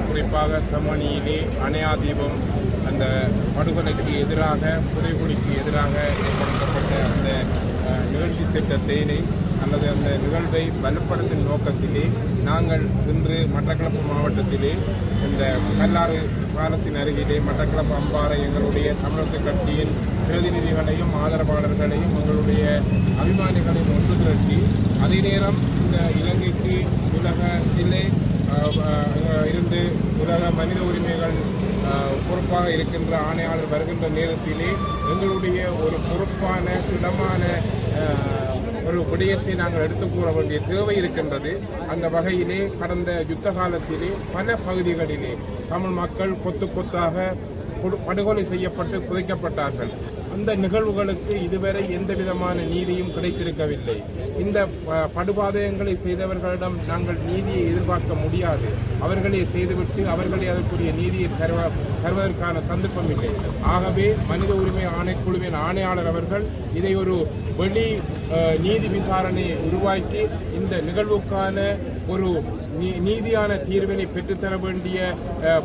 குறிப்பாக செம்மணியிலே அணையா தீபம் அந்த படுகொலைக்கு எதிராக புதைகுடிக்கு எதிராக ஏற்படுத்தப்பட்ட அந்த நிகழ்ச்சி திட்டத்தினை அல்லது அந்த நிகழ்வை வலுப்படுத்தும் நோக்கத்திலே நாங்கள் இன்று மட்டக்களப்பு மாவட்டத்திலே இந்த கல்லாறு பாலத்தின் அருகிலே மட்டக்களப்பு அம்பாறை எங்களுடைய தமிழரசு கட்சியின் பிரதிநிதிகளையும் ஆதரவாளர்களையும் எங்களுடைய அபிமானிகளையும் ஒன்று திரட்டி அதே நேரம் இந்த இலங்கைக்கு உலகத்திலே இருந்து உலக மனித உரிமைகள் பொறுப்பாக இருக்கின்ற ஆணையாளர் வருகின்ற நேரத்திலே எங்களுடைய ஒரு பொறுப்பான திடமான ஒரு விடயத்தை நாங்கள் எடுத்துக்கூற வேண்டிய தேவை இருக்கின்றது. அந்த வகையிலே கடந்த யுத்த காலத்திலே பல பகுதிகளிலே தமிழ் மக்கள் கொத்து கொத்தாக கொடு- படுகொலை செய்யப்பட்டு புதைக்கப்பட்டார்கள். அந்த நிகழ்வுகளுக்கு இதுவரை எந்த விதமான நீதியும் கிடைத்திருக்கவில்லை. இந்த ப- படுபாதகங்களை செய்தவர்களிடம் நாங்கள் நீதியை எதிர்பார்க்க முடியாது. அவர்களே செய்துவிட்டு அவர்களே அதற்குரிய நீதியை தருவ தருவதற்கான சந்தர்ப்பம் இல்லை. ஆகவே மனித உரிமை ஆணைக்குழுவின் ஆணையாளர் அவர்கள் இதை ஒரு வெளி நீதி விசாரணையை உருவாக்கி இந்த நிகழ்வுக்கான ஒரு நீதியான தீர்வினை பெற்றுத்தர வேண்டிய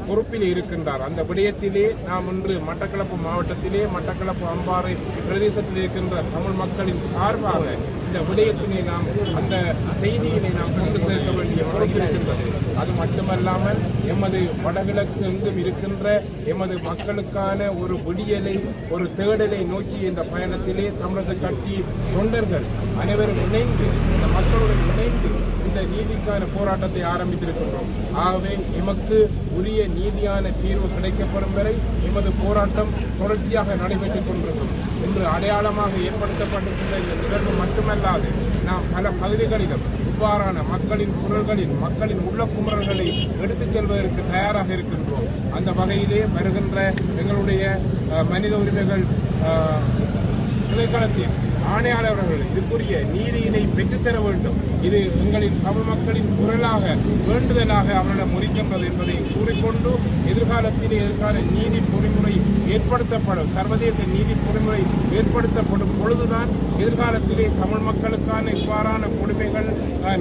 பொறுப்பில் இருக்கின்றார். அந்த விடயத்திலே நாம் இன்று மட்டக்களப்பு மாவட்டத்திலே மட்டக்களப்பு அம்பாறை பிரதேசத்தில் இருக்கின்ற தமிழ் மக்களின் சார்பாக இந்த விடயத்தினை நாம் அந்த செய்தியினை நாம் கொண்டு சேர்க்க வேண்டிய பொறுப்பு இருக்கின்றது. அது மட்டுமல்லாமல் எமது வடகிழக்கு எங்கும் இருக்கின்ற எமது மக்களுக்கான ஒரு விடியலை ஒரு தேடலை நோக்கி இந்த பயணத்திலே தமிழக கட்சி தொண்டர்கள் அனைவரும் இணைந்து இந்த மக்களுடன் இணைந்து இந்த நீதிக்கான போராட்டத்தை ஆரம்பித்திருக்கின்றோம். ஆகவே எமக்கு உரிய நீதியான தீர்வு கிடைக்கப்படும் வரை எமது போராட்டம் தொடர்ச்சியாக நடைபெற்றுக் கொண்டிருக்கும். இன்று அடையாளமாக ஏற்படுத்தப்பட்டிருக்கின்ற இந்த நிகழ்வு மட்டுமல்லாது நாம் பல பகுதிகளிலும் இவ்வாறான மக்களின் குரல்களின் மக்களின் உள்ள குமரல்களை எடுத்துச் செல்வதற்கு தயாராக இருக்கின்றோம். அந்த வகையிலே வருகின்ற எங்களுடைய மனித உரிமைகள் அஹ், ஆணையாளர் ஆணையாளர்கள் இதுக்குரிய நீதியினை பெற்றுத்தர வேண்டும். இது எங்களின் தமிழ் மக்களின் குரலாக வேண்டுதலாக அவரிடம் முறிக்கின்றது என்பதை கூறிக்கொண்டு எதிர்காலத்திலே எதிர்கால நீதி பொறிமுறை ஏற்படுத்தப்படும் சர்வதேச நீதி பொறிமுறை ஏற்படுத்தப்படும் பொழுதுதான் எதிர்காலத்திலே தமிழ் மக்களுக்கான இவ்வாறான கொடுமைகள் அஹ்,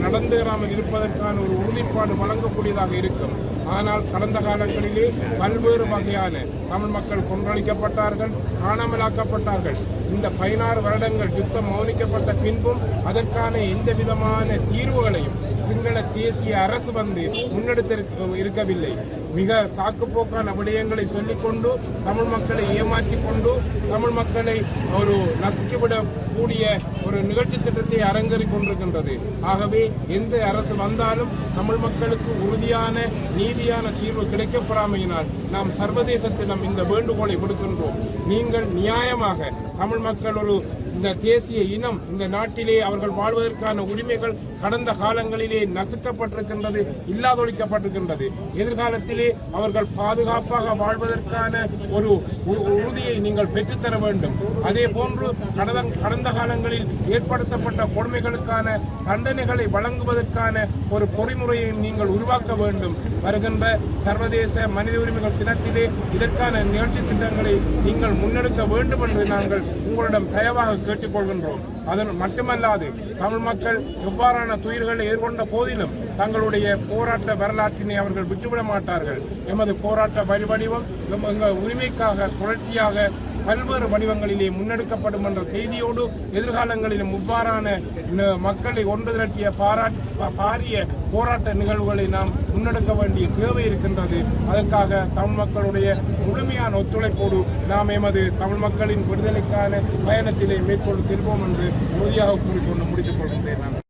இருப்பதற்கான ஒரு உறுதிப்பாடு வழங்கக்கூடியதாக இருக்கும். ஆனால் கடந்த காலங்களிலே பல்வேறு வகையான தமிழ் மக்கள் கொன்றளிக்கப்பட்டார்கள் காணாமலாக்கப்பட்டார்கள். இந்த பதினாறு வருடங்கள் யுத்தம் மௌனிக்கப்பட்ட பின்பும் அதற்கான எந்த விதமான தீர்வுகளையும் சிங்கள தேசிய அரசு வந்து முன்னெடுத்து இருக்கவில்லை. மிக சாக்குப்போக்கான விடயங்களை சொல்லிக்கொண்டு தமிழ் மக்களை ஏமாற்றி கொண்டு தமிழ் மக்களை ஒரு நசுக்கிவிடக்கூடிய ஒரு நிகழ்ச்சி திட்டத்தை அரங்கேறிக் கொண்டிருக்கின்றது. ஆகவே எந்த அரசு வந்தாலும் தமிழ் மக்களுக்கு உறுதியான நீதியான தீர்வு கிடைக்கப்பெறாமையினால் நாம் சர்வதேசத்திடம் இந்த வேண்டுகோளை விடுக்கின்றோம். நீங்கள் நியாயமாக தமிழ் மக்கள் ஒரு இந்த தேசிய இனம் இந்த நாட்டிலே அவர்கள் வாழ்வதற்கான உரிமைகள் கடந்த காலங்களிலே நசுக்கப்பட்டிருக்கின்றது இல்லாதொழிக்கப்பட்டிருக்கின்றது. எதிர்காலத்திலே அவர்கள் பாதுகாப்பாக வாழ்வதற்கான ஒரு உ- உறுதியை நீங்கள் பெற்றுத்தர வேண்டும். அதே போன்று கடந்த கடந்த காலங்களில் ஏற்படுத்தப்பட்ட கொடுமைகளுக்கான தண்டனைகளை வழங்குவதற்கான ஒரு பொறிமுறையை நீங்கள் உருவாக்க வேண்டும். வருகின்ற சர்வதேச மனித உரிமைகள் தினத்திலே இதற்கான நிகழ்ச்சி திட்டங்களை நீங்கள் முன்னெடுக்க வேண்டும் என்று நாங்கள் உங்களிடம் தயவாக கேட்டுக்கொள்கின்றோம். அதன் மட்டுமல்லாது தமிழ் மக்கள் எவ்வாறான துயர்களை எதிர்கொண்ட போதிலும் தங்களுடைய போராட்ட வரலாற்றினை அவர்கள் விட்டுவிட மாட்டார்கள். எமது போராட்ட வழிவடிவம் எங்கள் உரிமைக்காக புரட்சியாக பல்வேறு வடிவங்களிலே முன்னெடுக்கப்படும் என்ற செய்தியோடு எதிர்காலங்களிலும் இவ்வாறான மக்களை ஒன்று திரட்டிய பாராட் பாரிய போராட்ட நிகழ்வுகளை நாம் முன்னெடுக்க வேண்டிய தேவை இருக்கின்றது. அதற்காக தமிழ் மக்களுடைய முழுமையான ஒத்துழைப்போடு நாம் எமது தமிழ் மக்களின் விடுதலைக்கான பயணத்திலே மேற்கொண்டு செல்வோம் என்று உறுதியாக கூறிக்கொண்டு முடித்துக் கொள்கின்றேன் நான்.